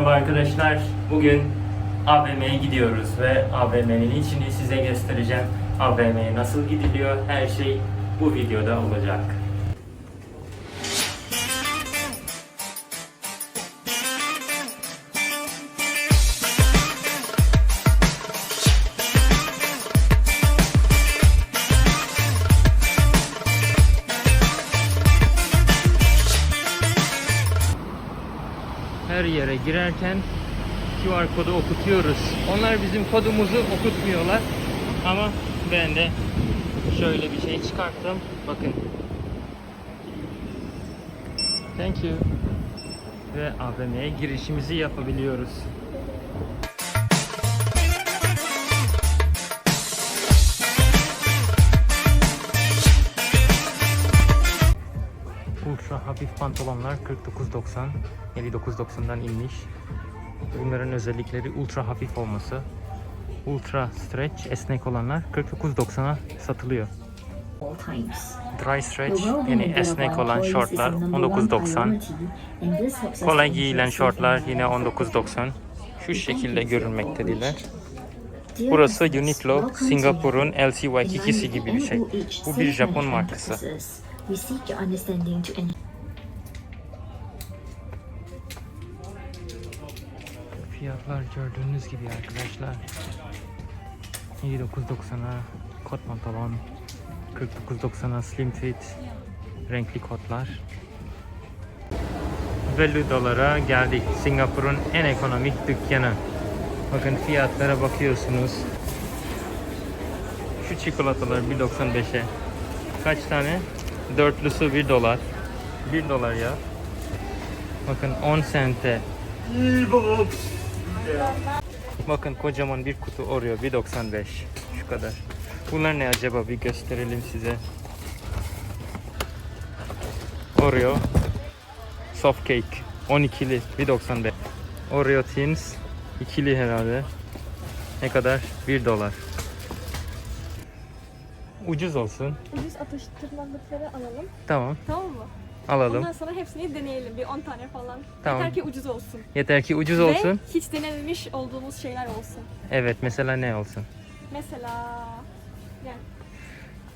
Merhaba arkadaşlar. Bugün AVM'ye gidiyoruz ve AVM'nin içini size göstereceğim. AVM'ye nasıl gidiliyor her şey bu videoda olacak. Her yere girerken QR kodu okutuyoruz. Onlar bizim kodumuzu okutmuyorlar. Ama ben de şöyle bir şey çıkarttım. Bakın. Thank you. Ve AVM'ye girişimizi yapabiliyoruz. Pantolonlar 49.90 59.90'dan inmiş. Bunların özellikleri ultra hafif olması. Ultra stretch esnek olanlar 49.90'a satılıyor. Dry stretch yani esnek olan şortlar 19.90. Kolay giyilen şortlar yine 19.90. Şu şekilde görünmektedirler. Burası Uniqlo, Singapur'un LC Waikikisi gibi bir şey. Bu bir Japon markası. Fiyatlar gördüğünüz gibi arkadaşlar. 59.90'a kot pantolon, 49.90'a slim fit, renkli kotlar. Value dolara geldik. Singapur'un en ekonomik dükkanı. Bakın fiyatlara bakıyorsunuz. Şu çikolatalar 1.95'e. Kaç tane? Dörtlüsü 1 dolar. 1 dolar ya. Bakın 10 sente. Bakın kocaman bir kutu Oreo 1.95 şu kadar. Bunlar ne acaba bir gösterelim size. Oreo soft cake 12'li 1.95. Oreo Thins ikili herhalde. Ne kadar? 1 dolar. Ucuz olsun. Ucuz atıştırmalıkları alalım. Tamam. Tamam mı? Alalım. Ondan sonra hepsini deneyelim. Bir 10 tane falan. Tamam. Yeter ki ucuz olsun. Yeter ki ucuz olsun. Ve hiç denememiş olduğumuz şeyler olsun. Evet mesela ne olsun? Mesela... Yani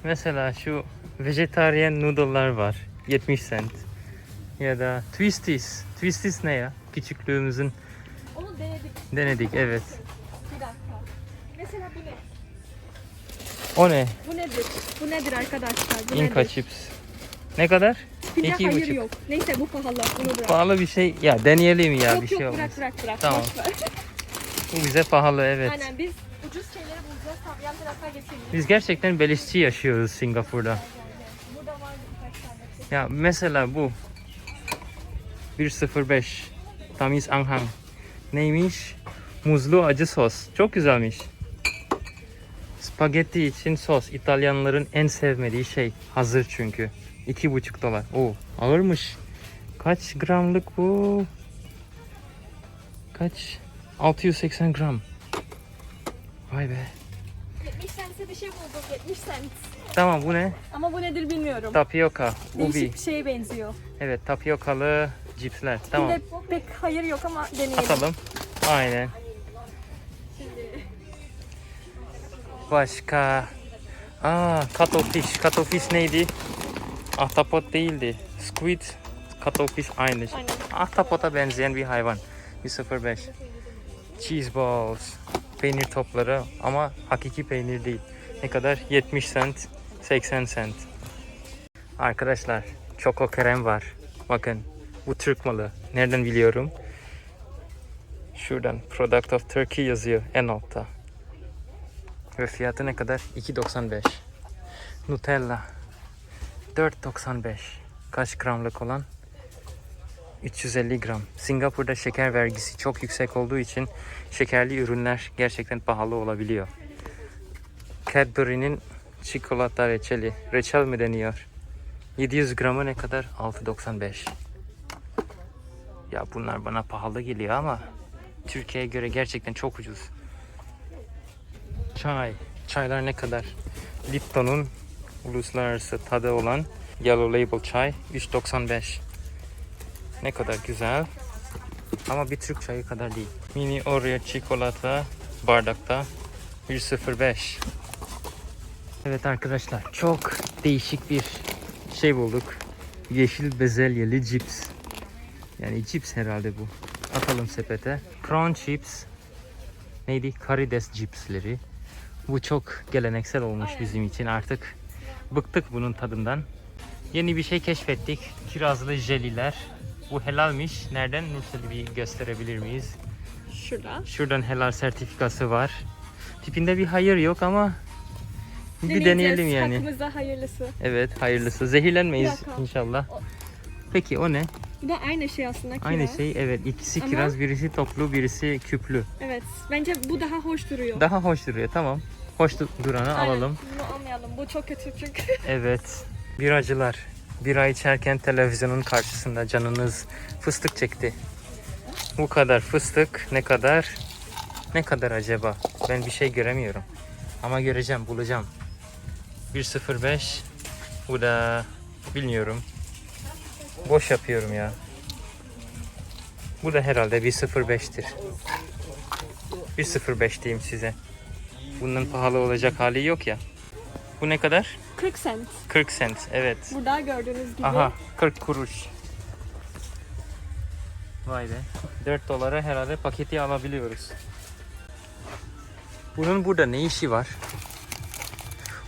Mesela şu vejetaryen noodle'lar var. 70 cent. Ya da Twisties. Twisties ne ya? Küçüklüğümüzün onu denedik. denedik evet. Bir dakika. Mesela bu ne? O ne? Bu nedir? Bu nedir arkadaşlar? Bu Inca nedir? chips. Ne kadar? Bir de iki hayır buçuk. yok. Neyse bu pahalı. Bunu bırak. Pahalı bir şey. Ya deneyelim ya yok bir yok şey olmaz. bırak bırak bırak. Tamam. Boş ver. Bu bize pahalı evet. Aynen biz ucuz şeyleri bulacağız. Tamam yan tarafa geçelim. Biz gerçekten beleşçi yaşıyoruz Singapur'da. Burada var birkaç tane. Ya mesela bu 105 tamiz anghang. Neymiş? Muzlu acı sos. Çok güzelmiş. Spagetti için sos. İtalyanların en sevmediği şey. Hazır çünkü. 2,5 dolar. Oo, ağırmış. Kaç gramlık bu? Kaç? 680 gram. Vay be. 70 cent'e bir şey buldum. 70 cent. Tamam bu ne? Ama bu nedir bilmiyorum. Tapioka. Ubi. Değişik bir şeye benziyor. Evet tapiokalı cipsler. Tamam. Bir de pek hayır yok ama deneyelim. Atalım. Aynen. Başka. Aa, cuttlefish. Cuttlefish neydi? Ahtapot değildi. Squid, cuttlefish aynı. Ahtapota benzeyen bir hayvan. 105. Cheese balls. Peynir topları ama hakiki peynir değil. Ne kadar? 70 cent, 80 cent. Arkadaşlar, çoko krem var. Bakın, bu Türk malı. Nereden biliyorum? Şuradan Product of Turkey yazıyor en altta. Ve fiyatı ne kadar? 2.95. Nutella 4.95. Kaç gramlık olan? 350 gram. Singapur'da şeker vergisi çok yüksek olduğu için şekerli ürünler gerçekten pahalı olabiliyor. Cadbury'nin çikolata reçeli. Reçel mi deniyor? 700 gramı ne kadar? 6.95. Ya bunlar bana pahalı geliyor ama Türkiye'ye göre gerçekten çok ucuz. Çay. Çaylar ne kadar? Lipton'un uluslararası tadı olan Yellow Label çay 3.95. Ne kadar güzel. Ama bir Türk çayı kadar değil. Mini Oreo çikolata bardakta 105. Evet arkadaşlar çok değişik bir şey bulduk. Yeşil bezelyeli cips. Yani cips herhalde bu. Atalım sepete. Crown chips. Neydi? Karides cipsleri. Bu çok geleneksel olmuş bizim için artık. Bıktık bunun tadından. Yeni bir şey keşfettik. Kirazlı jeliler. Bu helalmiş. Nereden? Nursel'i bir gösterebilir miyiz? Şurada. Şuradan helal sertifikası var. Tipinde bir hayır yok ama bir deneyelim yani. Hakkımızda hayırlısı. Evet hayırlısı. Zehirlenmeyiz dakika. inşallah. Peki o ne? Bu da aynı şey aslında kiraz. Aynı şey evet. ikisi Ama- kiraz, birisi toplu, birisi küplü. Evet. Bence bu daha hoş duruyor. Daha hoş duruyor. Tamam. Hoş du- duranı Aynen, alalım. Bunu almayalım. Bu çok kötü çünkü. Evet. Biracılar. Bira içerken televizyonun karşısında canınız fıstık çekti. Bu kadar fıstık ne kadar? Ne kadar acaba? Ben bir şey göremiyorum. Ama göreceğim, bulacağım. 105. Bu da bilmiyorum. Boş yapıyorum ya. Bu da herhalde 105'tir. 105 diyeyim size. Bunun pahalı olacak hali yok ya. Bu ne kadar? 40 cent. 40 cent evet. Burada gördüğünüz gibi. Aha 40 kuruş. Vay be. 4 dolara herhalde paketi alabiliyoruz. Bunun burada ne işi var?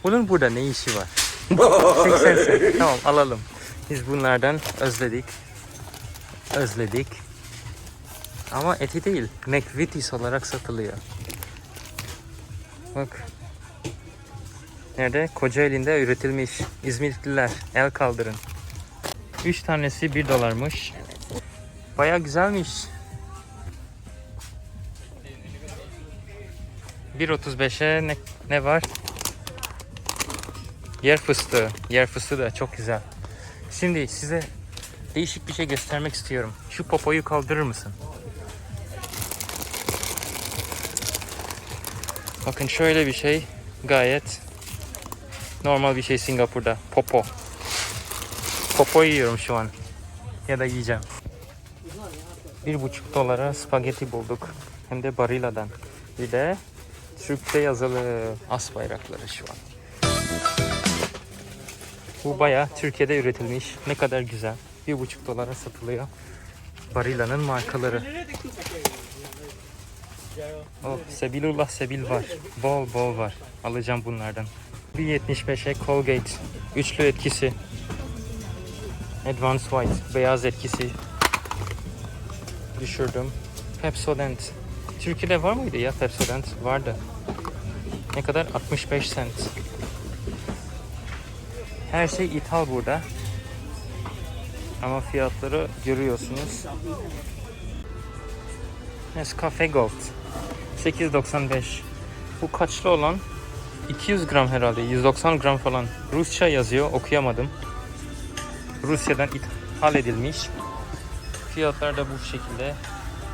Bunun burada ne işi var? 80 cent. Tamam alalım. Biz bunlardan özledik. Özledik. Ama eti değil. McVitie's olarak satılıyor. Bak. Nerede? Kocaeli'nde üretilmiş. İzmirliler el kaldırın. 3 tanesi 1 dolarmış. Baya güzelmiş. 1.35'e ne, ne var? Yer fıstığı. Yer fıstığı da çok güzel. Şimdi size değişik bir şey göstermek istiyorum. Şu popoyu kaldırır mısın? Bakın şöyle bir şey. Gayet normal bir şey Singapur'da. Popo. Popo yiyorum şu an. Ya da yiyeceğim. Bir buçuk dolara spagetti bulduk. Hem de Barilla'dan. Bir de Türkçe yazılı as bayrakları şu an. Bu baya Türkiye'de üretilmiş. Ne kadar güzel. Bir buçuk dolara satılıyor. Barilla'nın markaları. Oh, Sebilullah Sebil var. Bol bol var. Alacağım bunlardan. 1.75'e Colgate. Üçlü etkisi. Advanced White. Beyaz etkisi. Düşürdüm. Pepsodent. Türkiye'de var mıydı ya Pepsodent? Vardı. Ne kadar? 65 cent. Her şey ithal burada. Ama fiyatları görüyorsunuz. Nescafe Gold. 8.95. Bu kaçlı olan? 200 gram herhalde. 190 gram falan. Rusça yazıyor. Okuyamadım. Rusya'dan ithal edilmiş. Fiyatlar da bu şekilde.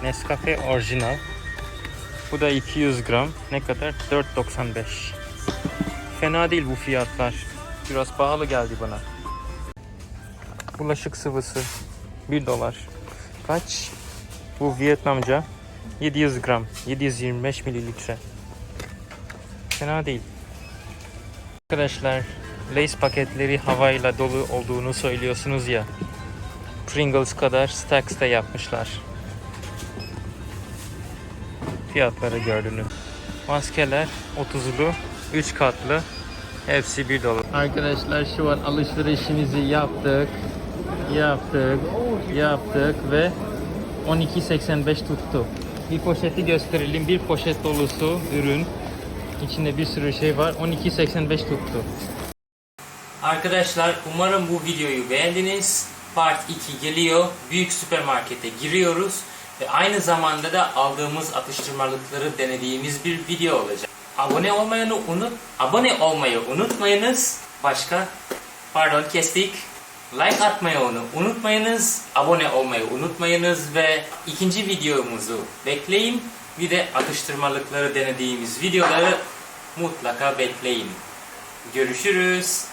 Nescafe orijinal. Bu da 200 gram. Ne kadar? 4.95. Fena değil bu fiyatlar. Biraz pahalı geldi bana. Bulaşık sıvısı 1 dolar. Kaç? Bu Vietnamca 700 gram. 725 mililitre. Fena değil. Arkadaşlar Lays paketleri havayla dolu olduğunu söylüyorsunuz ya. Pringles kadar stacks da yapmışlar. Fiyatları gördünüz. Maskeler 30'lu, 3 katlı. Hepsi 1 dolar. Arkadaşlar şu an alışverişimizi yaptık. Yaptık. Yaptık ve 12.85 tuttu. Bir poşeti gösterelim. Bir poşet dolusu ürün. İçinde bir sürü şey var. 12.85 tuttu. Arkadaşlar umarım bu videoyu beğendiniz. Part 2 geliyor. Büyük süpermarkete giriyoruz. Ve aynı zamanda da aldığımız atıştırmalıkları denediğimiz bir video olacak. Abone olmayı unut, abone olmayı unutmayınız. Başka, pardon kestik. Like atmayı onu unutmayınız. Abone olmayı unutmayınız ve ikinci videomuzu bekleyin. Bir de atıştırmalıkları denediğimiz videoları mutlaka bekleyin. Görüşürüz.